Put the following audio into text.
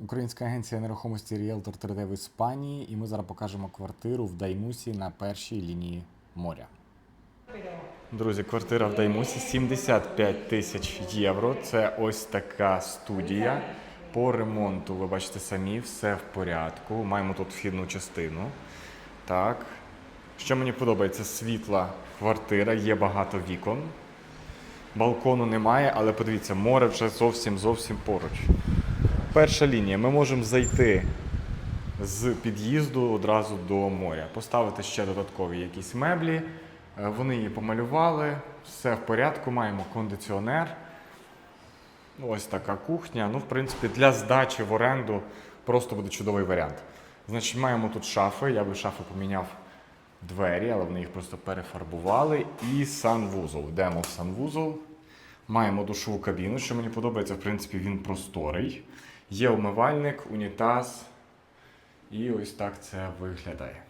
Українська агенція нерухомості Realtor 3D в Іспанії, і ми зараз покажемо квартиру в Даймусі на першій лінії моря. Друзі, квартира в Даймусі 75 тисяч євро. Це ось така студія. По ремонту, ви бачите самі, все в порядку. Маємо тут вхідну частину. Так. Що мені подобається, світла квартира, є багато вікон. Балкону немає, але подивіться, море вже зовсім зовсім поруч. Перша лінія. Ми можемо зайти з під'їзду одразу до моря, поставити ще додаткові якісь меблі. Е, Вони її помалювали, все в порядку, маємо кондиціонер. Ось така кухня. Ну, в принципі, для здачі в оренду просто буде чудовий варіант. Значить, маємо тут шафи. Я би шафи поміняв двері, але вони їх просто перефарбували. І санвузол. Йдемо в санвузол. Маємо душову кабіну, що мені подобається, в принципі, він просторий. Є умивальник, унітаз. І ось так це виглядає.